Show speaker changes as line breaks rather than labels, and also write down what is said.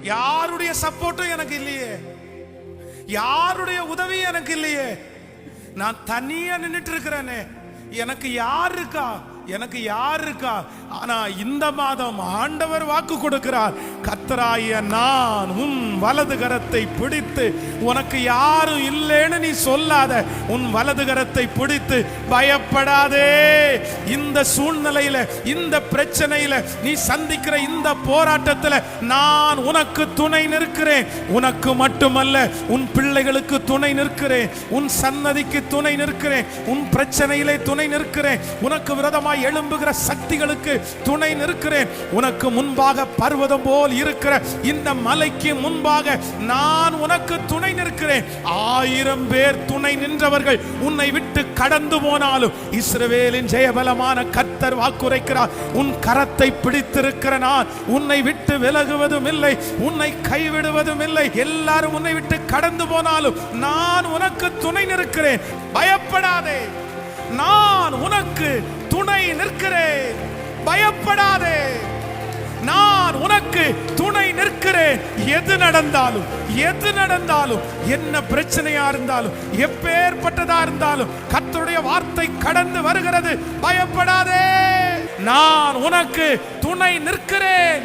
யாருடைய சப்போர்ட்டும் எனக்கு இல்லையே. யாருடைய உதவி எனக்கு இல்லையே. நான் தனியா நின்றுட்டு இருக்கிறேனே. எனக்கு யார் இருக்கா? எனக்கு யார் இருக்கா? ஆனா இந்த மாதம் ஆண்டவர் வாக்கு கொடுக்கிறார். கத்தராய நான் உன் வலது கரத்தை பிடித்து உனக்கு யாரும் இல்லைன்னு நீ சொல்லாத. உன் வலது கரத்தை பிடித்து பயப்படாதே. இந்த சூழ்நிலையில இந்த பிரச்சனையில நீ சந்திக்கிற இந்த போராட்டத்துல நான் உனக்கு துணை நிற்கிறேன். உனக்கு மட்டுமல்ல உன் பிள்ளைகளுக்கு துணை நிற்கிறேன். உன் சன்னதிக்கு துணை நிற்கிறேன். உன் பிரச்சனையிலே துணை நிற்கிறேன். உனக்கு விரோதமாய் எழும்புகிற சக்திகளுக்கு துணை நிற்கிறேன். உனக்கு முன்பாக பர்வதம் போல் இருக்கிற இந்த மலைக்கு முன்பாக நான் உனக்கு துணை நிற்கிறேன். ஆயிரம் பேர் துணை நின்றவர்கள் உன்னை விட்டு கடந்து போனாலும் இஸ்ரவேலின் ஜெயபலமான கத்தர் வாக்குரைக்கிறார். உன் கரத்தை பிடித்திருக்கிற நான் உன்னை விட்டு விலகுவதும் இல்லை உன்னை கைவிடுவதும் இல்லை. எல்லாரும் உன்னை விட்டு கடந்து போனாலும் நான் உனக்கு துணை நிற்கிறேன். பயப்படாதே. நான் உனக்கு துணை நிற்கிறேன். பயப்படாதே. நான் உனக்கு துணை நிற்கிறேன். எது நடந்தாலும் எது நடந்தாலும் என்ன பிரச்சனையா இருந்தாலும் எப்பேற்பட்டதா இருந்தாலும் கத்தருடைய வார்த்தை கடந்து வருகிறது. பயப்படாதே. நான் உனக்கு துணை நிற்கிறேன்.